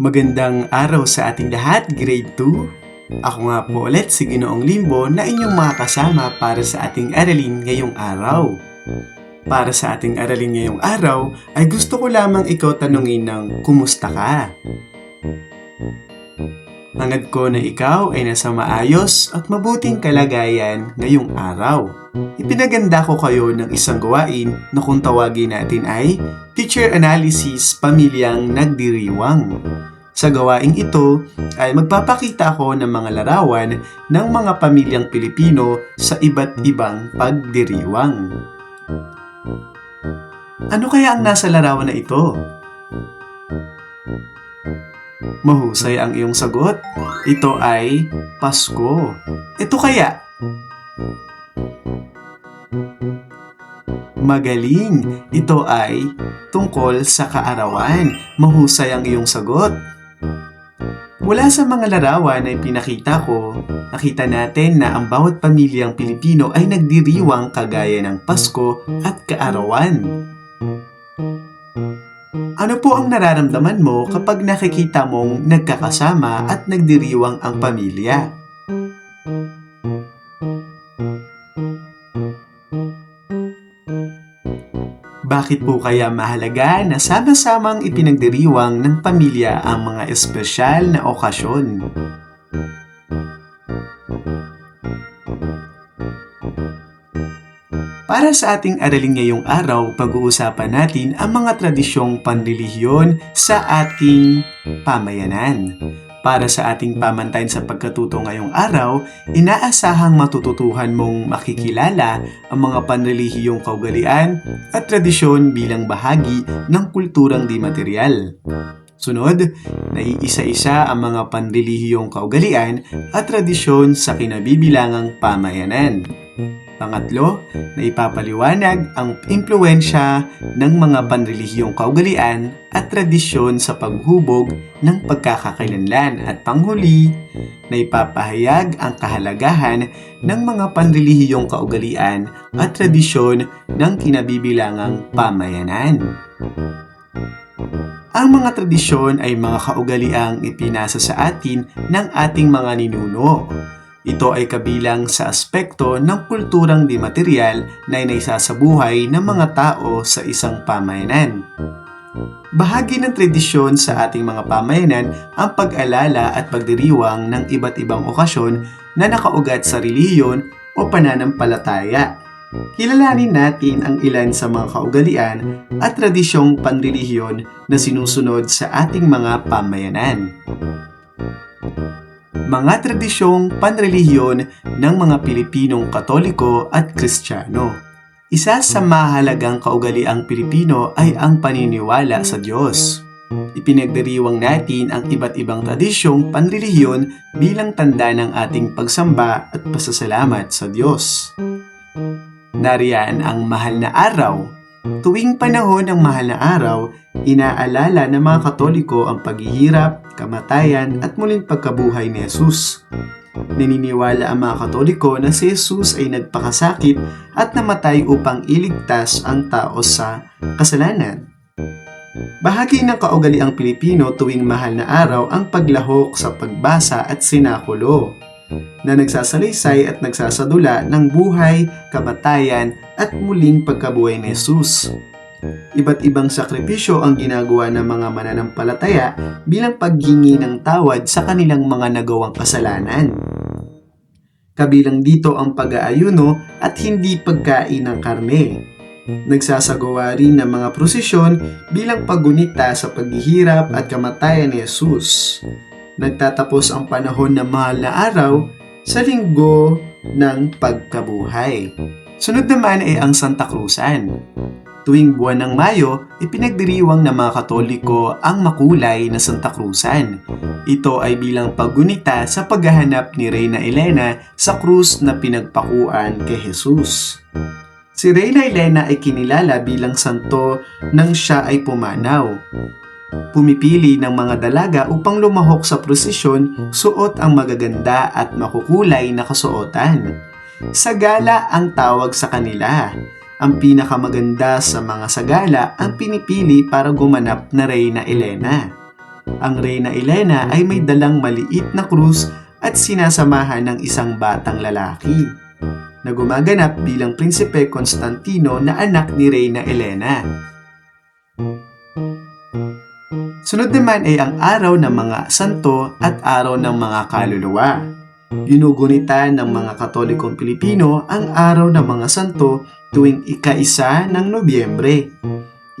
Magandang araw sa ating lahat, grade 2. Ako nga po ulit si Ginoong Limbo na inyong mga kasama para sa ating aralin ngayong araw. Para sa ating aralin ngayong araw ay gusto ko lamang ikaw tanungin ng kumusta ka? Hangad ko na ikaw ay nasa maayos at mabuting kalagayan ngayong araw. Ipinaganda ko kayo ng isang gawain na kung tawagin natin ay Teacher Analysis Pamilyang Nagdiriwang. Sa gawaing ito ay magpapakita ako ng mga larawan ng mga pamilyang Pilipino sa iba't ibang pagdiriwang. Ano kaya ang nasa larawan na ito? Mahusay ang iyong sagot. Ito ay Pasko. Ito kaya? Magaling. Ito ay tungkol sa kaarawan. Mahusay ang iyong sagot. Mula sa mga larawan na pinakita ko, nakita natin na ang bawat pamilyang Pilipino ay nagdiriwang kagaya ng Pasko at kaarawan. Ano po ang nararamdaman mo kapag nakikita mong nagkakasama at nagdiriwang ang pamilya? Bakit po kaya mahalaga na sama-samang ipinagdiriwang ng pamilya ang mga espesyal na okasyon? Para sa ating aralin ngayong araw, pag-uusapan natin ang mga tradisyong panrelihiyon sa ating pamayanan. Para sa ating pamantayan sa pagkatuto ngayong araw, inaasahang matututuhan mong makikilala ang mga panrelihiyong kaugalian at tradisyon bilang bahagi ng kulturang di material. Sunod, naiisa-isa ang mga panrelihiyong kaugalian at tradisyon sa kinabibilangang pamayanan. Pangatlo, na ipapaliwanag ang impluensya ng mga panrelihiyong kaugalian at tradisyon sa paghubog ng pagkakakilanlan. At panghuli, na ipapahayag ang kahalagahan ng mga panrelihiyong kaugalian at tradisyon ng kinabibilangang pamayanan. Ang mga tradisyon ay mga kaugaliang ipinasa sa atin ng ating mga ninuno ito ay kabilang sa aspekto ng kulturang di material na inaisasabuhay ng mga tao sa isang pamayanan. Bahagi ng tradisyon sa ating mga pamayanan ang pag-alala at pagdiriwang ng iba't ibang okasyon na nakaugat sa reliyon o pananampalataya. Kilalanin natin ang ilan sa mga kaugalian at tradisyong panrelihiyon na sinusunod sa ating mga pamayanan mga tradisyong panrelihiyon ng mga Pilipinong Katoliko at Kristiyano. Isa sa mahalagang kaugaliang Pilipino ay ang paniniwala sa Diyos. Ipinagdiriwang natin ang iba't ibang tradisyong panrelihiyon bilang tanda ng ating pagsamba at pasasalamat sa Diyos. Nariyan ang mahal na araw Tuwing panahon ng mahal na araw, inaalala ng mga Katoliko ang paghihirap, kamatayan at muling pagkabuhay ni Jesus. Naniniwala ang mga Katoliko na si Jesus ay nagpakasakit at namatay upang iligtas ang tao sa kasalanan. Bahagi ng kaugaliang Pilipino tuwing mahal na araw ang paglahok sa pagbasa at sinakulo na nagsasalaysay at nagsasadula ng buhay, kamatayan at muling pagkabuhay ni Jesus. Iba't ibang sakripisyo ang ginagawa ng mga mananampalataya bilang paghingi ng tawad sa kanilang mga nagawang kasalanan. Kabilang dito ang pag-aayuno at hindi pagkain ng karne. Nagsasagawa rin ng mga prosesyon bilang paggunita sa paghihirap at kamatayan ni Jesus nagtatapos ang panahon ng mahal na araw sa linggo ng pagkabuhay. Sunod naman ay ang Santa Cruzan. Tuwing buwan ng Mayo, ipinagdiriwang ng mga Katoliko ang makulay na Santa Cruzan. Ito ay bilang paggunita sa paghahanap ni Reyna Elena sa krus na pinagpakuan kay Jesus. Si Reyna Elena ay kinilala bilang santo nang siya ay pumanaw. Pumipili ng mga dalaga upang lumahok sa prosesyon, suot ang magaganda at makukulay na kasuotan. Sagala ang tawag sa kanila. Ang pinakamaganda sa mga sagala ang pinipili para gumanap na Reyna Elena. Ang Reyna Elena ay may dalang maliit na krus at sinasamahan ng isang batang lalaki na gumaganap bilang Prinsipe Constantino na anak ni Reyna Elena. Sunod naman ay ang araw ng mga santo at araw ng mga kaluluwa. Ginugunita ng mga Katolikong Pilipino ang araw ng mga santo tuwing ika-isa ng Nobyembre.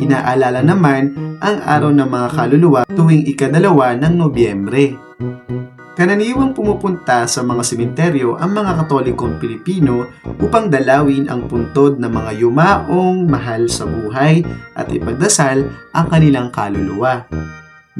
Inaalala naman ang araw ng mga kaluluwa tuwing ikadalawa ng Nobyembre. Kananiwang pumupunta sa mga sementeryo ang mga Katolikong Pilipino upang dalawin ang puntod ng mga yumaong mahal sa buhay at ipagdasal ang kanilang kaluluwa.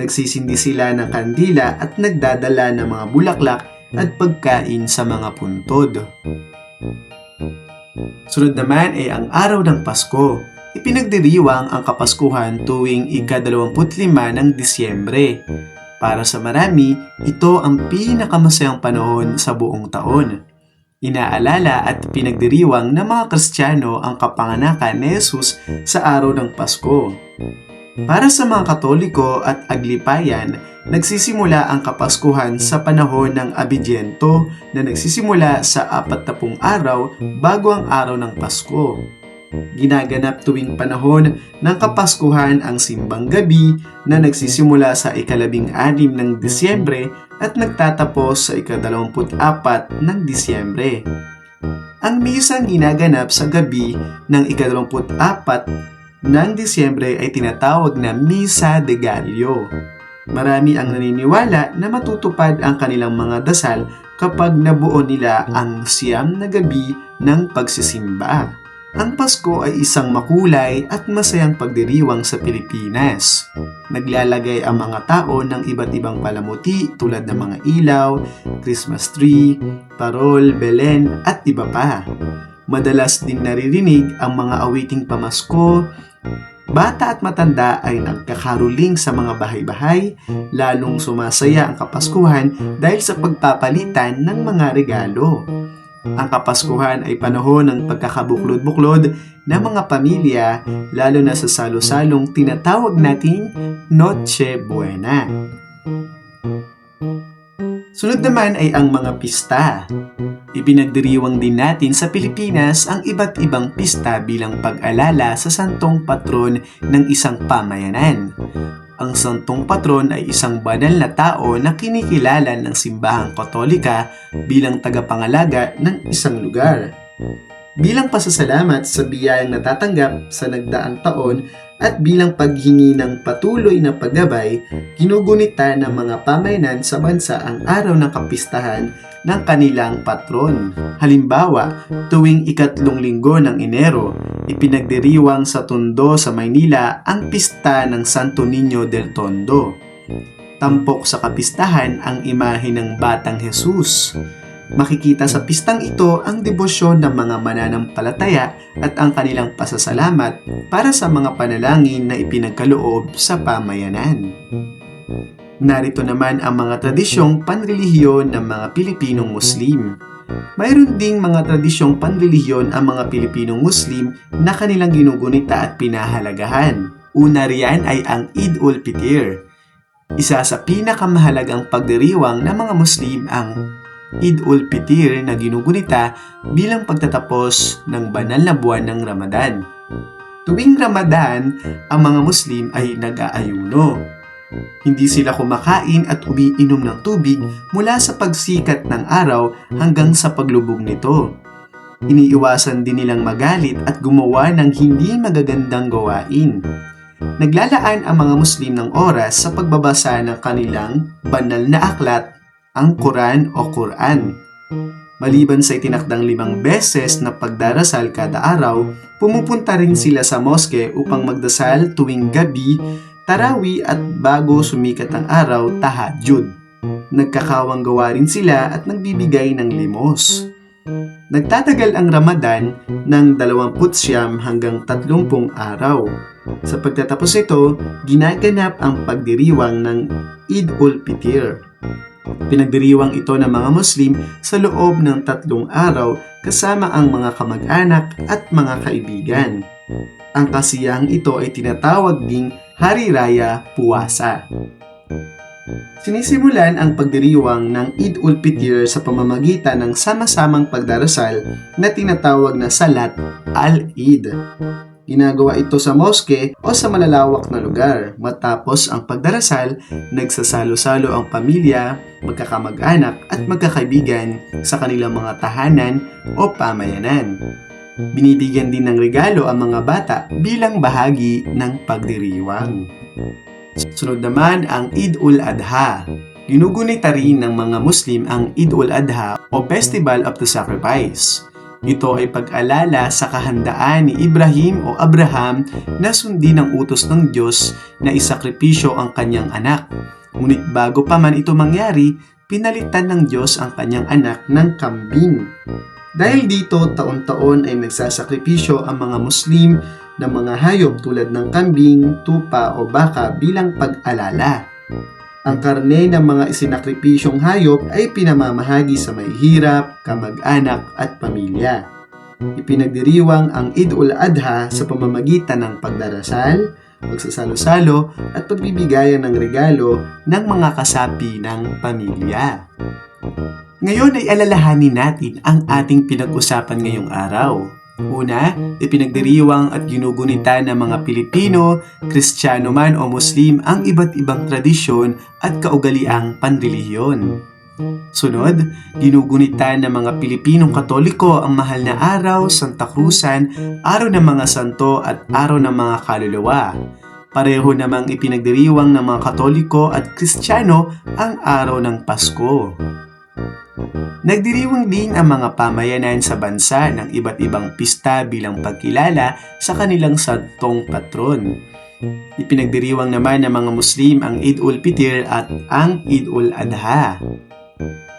Nagsisindi sila ng kandila at nagdadala ng mga bulaklak at pagkain sa mga puntod. Sunod naman ay ang araw ng Pasko. Ipinagdiriwang ang Kapaskuhan tuwing ika-25 ng Disyembre. Para sa marami, ito ang pinakamasayang panahon sa buong taon. Inaalala at pinagdiriwang ng mga Kristiyano ang kapanganakan ni Jesus sa araw ng Pasko. Para sa mga Katoliko at Aglipayan, nagsisimula ang Kapaskuhan sa panahon ng Abigyento na nagsisimula sa apat na pung araw bago ang araw ng Pasko. Ginaganap tuwing panahon ng Kapaskuhan ang simbang gabi na nagsisimula sa ikalabing anim ng Disyembre at nagtatapos sa ikadalawamput apat ng Disyembre. Ang misang ginaganap sa gabi ng ikadalawamput apat ng Disyembre ay tinatawag na Misa de Gallo. Marami ang naniniwala na matutupad ang kanilang mga dasal kapag nabuo nila ang siyam na gabi ng pagsisimba. Ang Pasko ay isang makulay at masayang pagdiriwang sa Pilipinas. Naglalagay ang mga tao ng iba't ibang palamuti tulad ng mga ilaw, Christmas tree, parol, belen at iba pa. Madalas ding naririnig ang mga awiting pamasko, Bata at matanda ay nagkakaruling sa mga bahay-bahay, lalong sumasaya ang Kapaskuhan dahil sa pagpapalitan ng mga regalo. Ang Kapaskuhan ay panahon ng pagkakabuklod-buklod ng mga pamilya, lalo na sa salo-salong tinatawag nating Noche Buena. Sunod naman ay ang mga pista. Ipinagdiriwang din natin sa Pilipinas ang iba't ibang pista bilang pag-alala sa santong patron ng isang pamayanan. Ang santong patron ay isang banal na tao na kinikilala ng simbahang katolika bilang tagapangalaga ng isang lugar. Bilang pasasalamat sa biyayang natatanggap sa nagdaang taon at bilang paghingi ng patuloy na paggabay, ginugunita ng mga pamayanan sa bansa ang araw ng kapistahan ng kanilang patron. Halimbawa, tuwing ikatlong linggo ng Enero, ipinagdiriwang sa Tondo sa Maynila ang pista ng Santo Niño del Tondo. Tampok sa kapistahan ang imahe ng Batang Jesus. Makikita sa pistang ito ang debosyon ng mga mananampalataya at ang kanilang pasasalamat para sa mga panalangin na ipinagkaloob sa pamayanan. Narito naman ang mga tradisyong panrelihiyon ng mga Pilipinong Muslim. Mayroon ding mga tradisyong panrelihiyon ang mga Pilipinong Muslim na kanilang ginugunita at pinahalagahan. Una riyan ay ang Eid ul Fitr. Isa sa pinakamahalagang pagdiriwang ng mga Muslim ang Eid ul Fitr na ginugunita bilang pagtatapos ng banal na buwan ng Ramadan. Tuwing Ramadan, ang mga Muslim ay nag-aayuno. Hindi sila kumakain at umiinom ng tubig mula sa pagsikat ng araw hanggang sa paglubog nito. Iniiwasan din nilang magalit at gumawa ng hindi magagandang gawain. Naglalaan ang mga Muslim ng oras sa pagbabasa ng kanilang banal na aklat ang Quran o Quran. Maliban sa itinakdang limang beses na pagdarasal kada araw, pumupunta rin sila sa moske upang magdasal tuwing gabi, tarawi at bago sumikat ang araw, tahajud. Nagkakawang gawa rin sila at nagbibigay ng limos. Nagtatagal ang Ramadan ng 29 hanggang 30 araw. Sa pagtatapos ito, ginaganap ang pagdiriwang ng Eid ul Fitr Pinagdiriwang ito ng mga Muslim sa loob ng tatlong araw kasama ang mga kamag-anak at mga kaibigan. Ang kasiyahang ito ay tinatawag ding Hari Raya Puwasa. Sinisimulan ang pagdiriwang ng Eid ul Fitr sa pamamagitan ng sama-samang pagdarasal na tinatawag na Salat al-Eid. Ginagawa ito sa moske o sa malalawak na lugar. Matapos ang pagdarasal, nagsasalo-salo ang pamilya, magkakamag-anak at magkakaibigan sa kanilang mga tahanan o pamayanan. Binibigyan din ng regalo ang mga bata bilang bahagi ng pagdiriwang. Sunod naman ang Eid ul-Adha. Ginugunita rin ng mga Muslim ang Eid ul-Adha o Festival of the Sacrifice. Ito ay pag-alala sa kahandaan ni Ibrahim o Abraham na sundin ang utos ng Diyos na isakripisyo ang kanyang anak. Ngunit bago pa man ito mangyari, pinalitan ng Diyos ang kanyang anak ng kambing. Dahil dito, taon-taon ay nagsasakripisyo ang mga Muslim ng mga hayop tulad ng kambing, tupa o baka bilang pag-alala. Ang karne ng mga isinakripisyong hayop ay pinamamahagi sa may hirap, kamag-anak at pamilya. Ipinagdiriwang ang Eid ul-Adha sa pamamagitan ng pagdarasal, pagsasalo-salo at pagbibigayan ng regalo ng mga kasapi ng pamilya. Ngayon ay alalahanin natin ang ating pinag-usapan ngayong araw. Una, ipinagdiriwang at ginugunita ng mga Pilipino, Kristiyano man o Muslim ang iba't ibang tradisyon at kaugaliang panrelihiyon. Sunod, ginugunita ng mga Pilipinong Katoliko ang mahal na araw, Santa Cruzan, araw ng mga santo at araw ng mga kaluluwa. Pareho namang ipinagdiriwang ng mga Katoliko at Kristiyano ang araw ng Pasko. Nagdiriwang din ang mga pamayanan sa bansa ng iba't ibang pista bilang pagkilala sa kanilang santong patron. Ipinagdiriwang naman ng mga Muslim ang Eid ul Fitr at ang Eid ul Adha.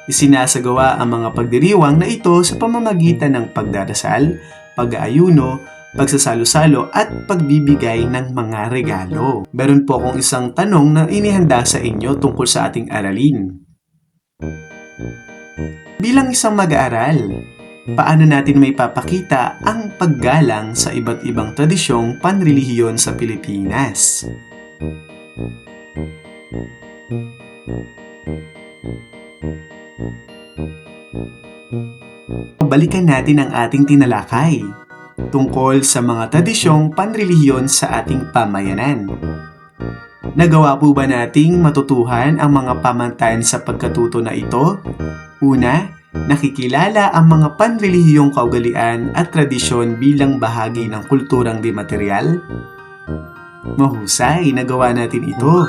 Isinasagawa ang mga pagdiriwang na ito sa pamamagitan ng pagdarasal, pag-aayuno, pagsasalo-salo at pagbibigay ng mga regalo. Meron po akong isang tanong na inihanda sa inyo tungkol sa ating aralin. Bilang isang mag-aaral, paano natin may papakita ang paggalang sa iba't ibang tradisyong panrelihiyon sa Pilipinas? Balikan natin ang ating tinalakay tungkol sa mga tradisyong panrelihiyon sa ating pamayanan. Nagawa po ba nating matutuhan ang mga pamantayan sa pagkatuto na ito? Una, nakikilala ang mga panrelihiyong kaugalian at tradisyon bilang bahagi ng kulturang di material? Mahusay, nagawa natin ito.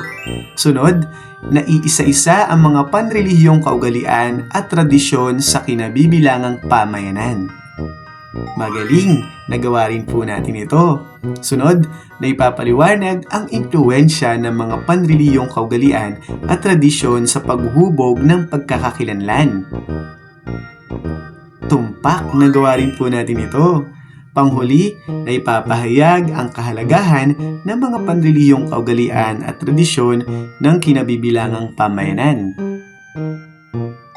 Sunod, naiisa-isa ang mga panrelihiyong kaugalian at tradisyon sa kinabibilangang pamayanan. Magaling, nagawa rin po natin ito. Sunod, naipapaliwanag ang impluensya ng mga panreliyong kaugalian at tradisyon sa paghuhubog ng pagkakakilanlan. Tumpak, nagawa rin po natin ito. Panghuli, naipapahayag ang kahalagahan ng mga panreliyong kaugalian at tradisyon ng kinabibilangang pamayanan.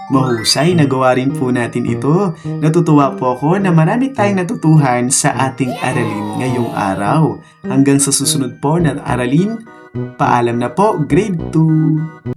Mahusay, nagawa rin po natin ito. Natutuwa po ako na marami tayong natutuhan sa ating aralin ngayong araw. Hanggang sa susunod po na aralin, paalam na po, grade 2!